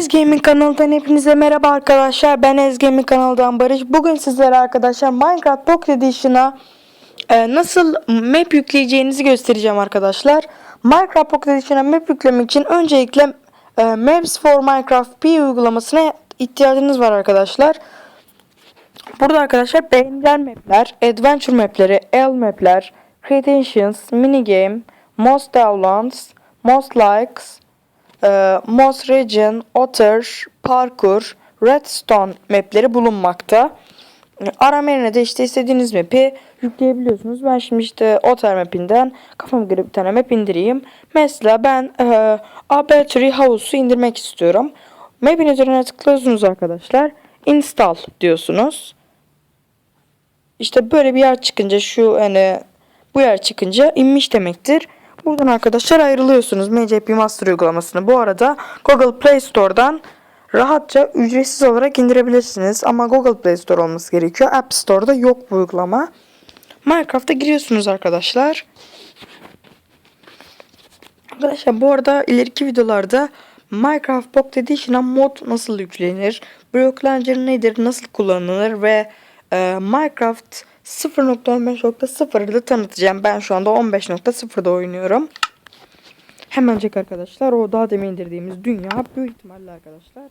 Ez kanalından hepinize merhaba arkadaşlar. Ben Ez kanalından Barış. Bugün sizlere arkadaşlar Minecraft Pocket Edition'a e, nasıl map yükleyeceğinizi göstereceğim arkadaşlar. Minecraft Pocket Edition'a map yüklemek için öncelikle e, Maps for Minecraft P uygulamasına ihtiyacınız var arkadaşlar. Burada arkadaşlar beğenilen mapler, adventure mapleri, L mapler, creations, minigame, most downloads, most likes, e, most region, otter, parkur, redstone mapleri bulunmakta. E, Arama yerine de işte istediğiniz map'i yükleyebiliyorsunuz. Ben şimdi işte otter mapinden kafama göre bir tane map indireyim. Mesela ben e, Arbitrary House'u indirmek istiyorum. Map'in üzerine tıklıyorsunuz arkadaşlar. Install diyorsunuz. İşte böyle bir yer çıkınca şu hani bu yer çıkınca inmiş demektir. Buradan arkadaşlar ayrılıyorsunuz MCP Master uygulamasını. Bu arada Google Play Store'dan rahatça ücretsiz olarak indirebilirsiniz. Ama Google Play Store olması gerekiyor. App Store'da yok bu uygulama. Minecraft'a giriyorsunuz arkadaşlar. Arkadaşlar bu arada ileriki videolarda Minecraft Pocket Edition'a mod nasıl yüklenir, Launcher nedir, nasıl kullanılır ve e, Minecraft 0.15.0'ı da tanıtacağım. Ben şu anda 15.0'da oynuyorum. Hemencek arkadaşlar o daha demin indirdiğimiz dünya büyük ihtimalle arkadaşlar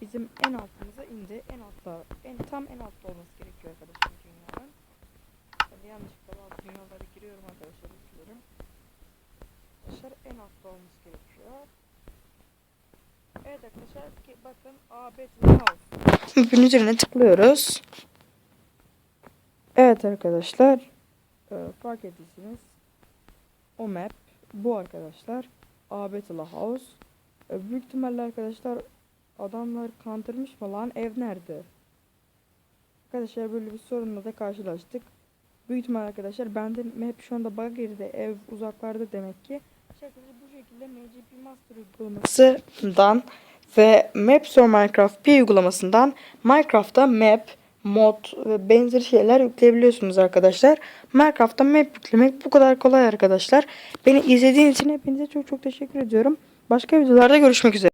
bizim en altımıza indi. En altta, en tam en altta olması gerekiyor arkadaşlar dünyanın. Ben yanlışlıkla bazı dünyalara giriyorum arkadaşlar üzülürüm. Arkadaşlar en altta olması gerekiyor. Evet arkadaşlar ki bakın A Battle House. Map'in üzerine tıklıyoruz. Evet arkadaşlar. e, fark ettiyseniz o map bu arkadaşlar. A Battle House. E, büyük ihtimalle arkadaşlar adamlar kandırmış falan ev nerede? Arkadaşlar böyle bir sorunla da karşılaştık. Büyük ihtimal arkadaşlar bende map şu anda bug girdi. Ev uzaklarda demek ki. Arkadaşlar bu şekilde MGP Master uygulamasından ve Maps for Minecraft P uygulamasından Minecraft'ta map, mod ve benzeri şeyler yükleyebiliyorsunuz arkadaşlar. Minecraft'ta map yüklemek bu kadar kolay arkadaşlar. Beni izlediğiniz için hepinize çok çok teşekkür ediyorum. Başka videolarda görüşmek üzere.